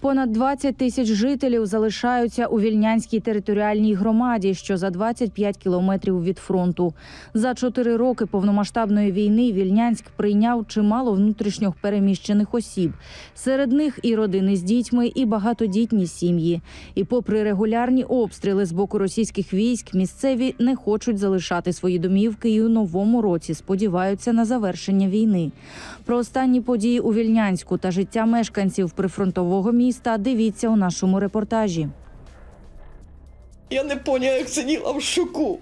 Понад 20 тисяч жителів залишаються у вільнянській територіальній громаді, що за 25 кілометрів від фронту. За чотири роки повномасштабної війни Вільнянськ прийняв чимало внутрішньо переміщених осіб. Серед них і родини з дітьми, і багатодітні сім'ї. І попри регулярні обстріли з боку російських військ, місцеві не хочуть залишати свої домівки і у новому році сподіваються на завершення війни. Про останні події у Вільнянську та життя мешканців прифронтового міста дивіться у нашому репортажі. Я не поняла, як сиділа в шоку.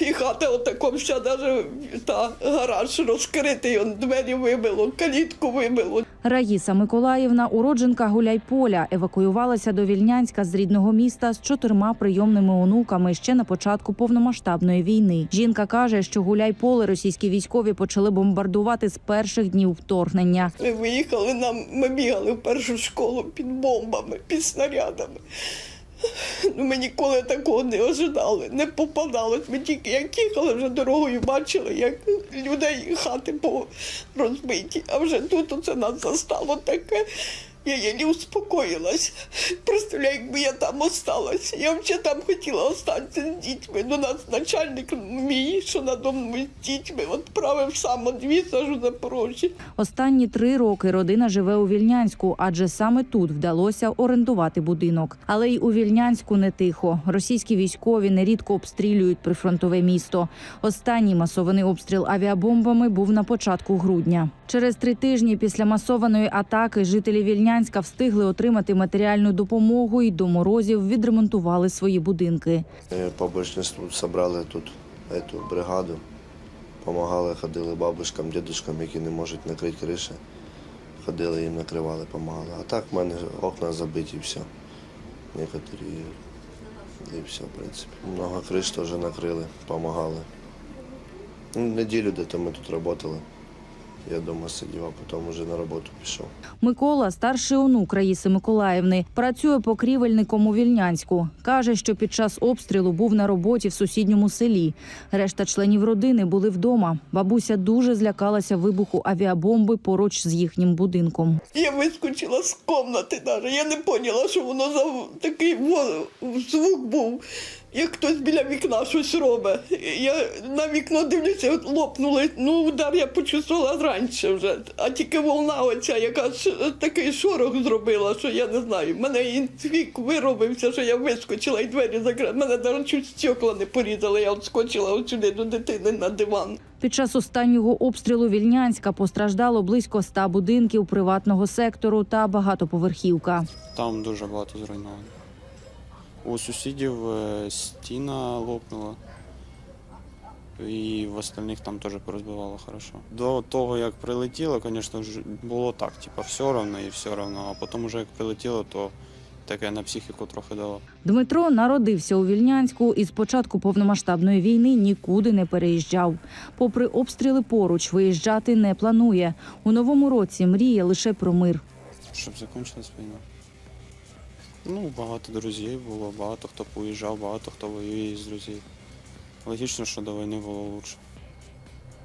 І хата отаком вся, навіть та гараж розкритий, он двері вибило, калітку вибило. Раїса Миколаївна, уродженка Гуляйполя, евакуювалася до Вільнянська з рідного міста з чотирма прийомними онуками ще на початку повномасштабної війни. Жінка каже, що Гуляйполе російські військові почали бомбардувати з перших днів вторгнення. Ми виїхали, нам, ми бігали в першу школу під бомбами, під снарядами. Ну, ми ніколи такого не ожидали, не попадалось. Ми тільки як їхали вже дорогою, бачили, як людей хати розбиті. А вже тут оце нас застало таке. Я єлі успокоїлась. Представляю, якби я там осталась. Я взагалі там хотіла остатися з дітьми. До нас начальник мій, що на дому з дітьми, відправив сам одвіз аж у Запорожжі. Останні три роки родина живе у Вільнянську, адже саме тут вдалося орендувати будинок. Але й у Вільнянську не тихо. Російські військові нерідко обстрілюють прифронтове місто. Останній масований обстріл авіабомбами був на початку грудня. Через три тижні після масованої атаки жителі Вільнянська встигли отримати матеріальну допомогу і до морозів відремонтували свої будинки. По большинству собрали тут эту бригаду, допомагали, ходили бабушкам, дідушкам, які не можуть накрити криші. Ходили їм накривали, допомагали. А так в мене окна забиті, все. Некоторі і все, в принципі. Много криш теж накрили, допомагали. Ну, неділю де-то ми тут працювали. Я вдома сидів, а потім вже на роботу пішов. Микола, старший онук Раїси Миколаївни, працює покрівельником у Вільнянську. Каже, що під час обстрілу був на роботі в сусідньому селі. Решта членів родини були вдома. Бабуся дуже злякалася вибуху авіабомби поруч з їхнім будинком. Я вискочила з кімнати навіть. Я не поняла, що воно за такий звук був, як хтось біля вікна щось робить. Я на вікно дивлюся, от лопнули. Ну, удар я почувствувала раніше вже. А тільки волна оця, яка такий шорох зробила, що я не знаю. Мене інтвік виробився, що я вискочила і двері закрила. Мене навіть чуть стекла не порізали. Я от скочила от сюди до дитини на диван. Під час останнього обстрілу Вільнянська постраждало близько ста будинків приватного сектору та багатоповерхівка. Там дуже багато зруйновано. У сусідів е, стіна лопнула. І в остальних там теж порозбивало хорошо. До того, як прилетіло, звісно, було так, типу, все одно і все одно. А потім, вже як прилетіло, то таке на психіку трохи дало. Дмитро народився у Вільнянську і з початку повномасштабної війни нікуди не переїжджав. Попри обстріли поруч, виїжджати не планує. У новому році мріє лише про мир. Щоб закінчилась війна. Ну, багато друзів було, багато хто поїжджав, багато хто воює з друзів. Логічно, що до війни було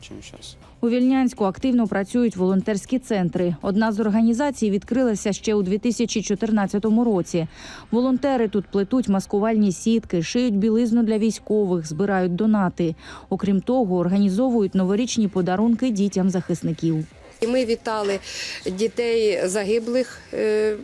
краще, ніж зараз. У Вільнянську активно працюють волонтерські центри. Одна з організацій відкрилася ще у 2014 році. Волонтери тут плетуть маскувальні сітки, шиють білизну для військових, збирають донати. Окрім того, організовують новорічні подарунки дітям захисників. І ми вітали дітей загиблих, е,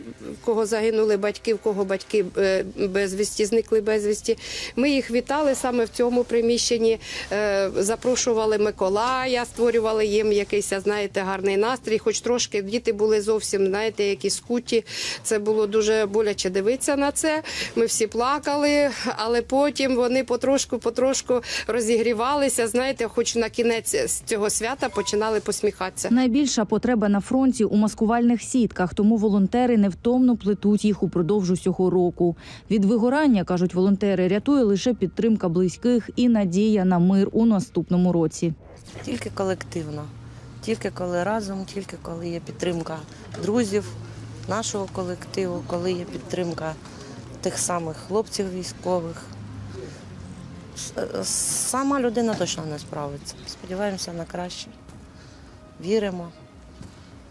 кого загинули батьки, в кого батьки е, безвісті, зникли безвісті. Ми їх вітали саме в цьому приміщенні, е, запрошували Миколая, створювали їм якийсь, знаєте, гарний настрій. Хоч трошки діти були зовсім, знаєте, які скуті. Це було дуже боляче дивитися на це. Ми всі плакали, але потім вони потрошку, потрошку розігрівалися. Знаєте, хоч на кінець цього свята починали посміхатися. Найбільша потреба на фронті у маскувальних сітках, тому волонтери невтомно плетуть їх упродовж усього року. Від вигорання, кажуть волонтери, рятує лише підтримка близьких і надія на мир у наступному році. Тільки колективно, тільки коли разом, тільки коли є підтримка друзів, нашого колективу, коли є підтримка тих самих хлопців військових. Сама людина точно не справиться. Сподіваємося на краще. Віримо,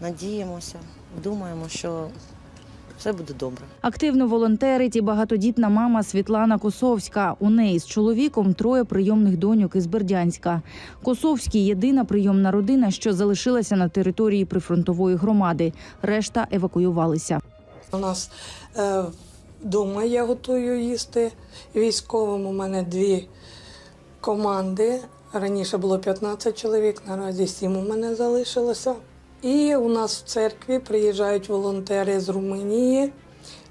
надіємося, думаємо, що все буде добре. Активно волонтерить і багатодітна мама Світлана Косовська. У неї з чоловіком троє прийомних доньок із Бердянська. Косовські єдина прийомна родина, що залишилася на території прифронтової громади. Решта евакуювалися. У нас е, вдома я готую їсти. Військовим у мене дві команди. Раніше було 15 чоловік, наразі 7 у мене залишилося. І у нас в церкві приїжджають волонтери з Румунії,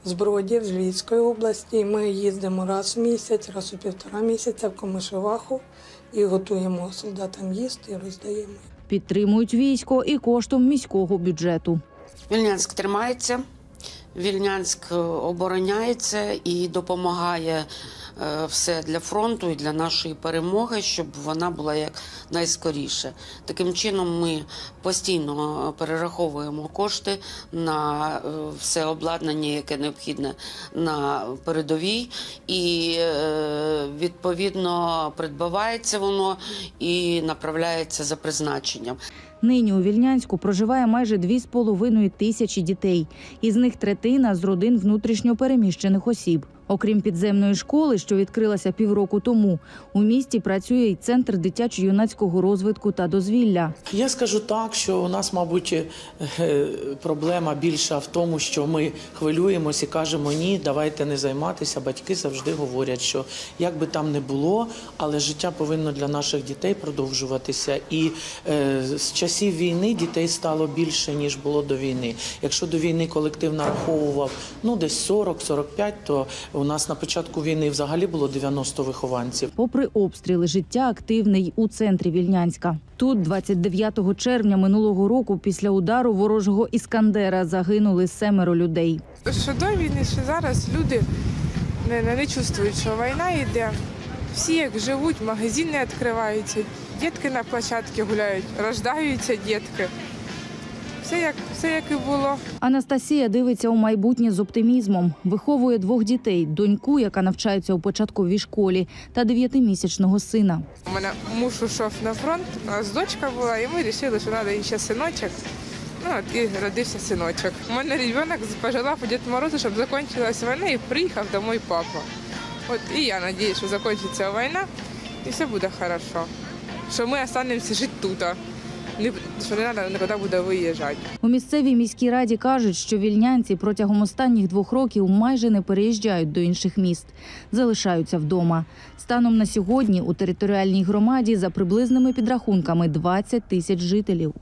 з Бродів, з Львівської області. Ми їздимо раз в місяць, раз у півтора місяця в Комишеваху і готуємо солдатам їсти і роздаємо. Підтримують військо і коштом міського бюджету. Вільнянськ тримається, Вільнянськ е, обороняється і допомагає е, все для фронту і для нашої перемоги, щоб вона була як найскоріше. Таким чином, ми постійно перераховуємо кошти на е, все обладнання, яке необхідне на передовій, і е, відповідно придбавається воно і направляється за призначенням. Нині у Вільнянську проживає майже 2,5 тисячі дітей. Із них третина з родин внутрішньопереміщених осіб. Окрім підземної школи, що відкрилася півроку тому, у місті працює й центр дитячо-юнацького розвитку та дозвілля. Я скажу так, що у нас, мабуть, е, проблема більша в тому, що ми хвилюємось і кажемо ні, давайте не займатися. Батьки завжди говорять, що як би там не було, але життя повинно для наших дітей продовжуватися. І е, з часів війни дітей стало більше ніж було до війни. Якщо до війни колектив нараховував ну десь 40-45, то у нас на початку війни взагалі було 90 вихованців. Попри обстріли, життя активне й у центрі Вільнянська. Тут, 29 червня минулого року, після удару ворожого іскандера загинули семеро людей. що до війни, що зараз люди не, не, не чувствують, що війна йде. Всі як живуть, магазини відкриваються, дітки на площадці гуляють, рождаються дітки. Все як, все як і було. Анастасія дивиться у майбутнє з оптимізмом. Виховує двох дітей: доньку, яка навчається у початковій школі, та дев'ятимісячного сина. У мене муж ушов на фронт, у нас дочка була, і ми вирішили, що треба ще синочок. Ну от і родився синочок. У мене ребенок пожелав у Діда Морозу, щоб закінчилась війна і приїхав домой папа. От і я сподіваюся, що закінчиться війна і все буде хорошо. Що ми залишимося жити тут. Що не треба буде виїжджати. У місцевій міській раді кажуть, що вільнянці протягом останніх двох років майже не переїжджають до інших міст, залишаються вдома. Станом на сьогодні у територіальній громаді за приблизними підрахунками 20 тисяч жителів.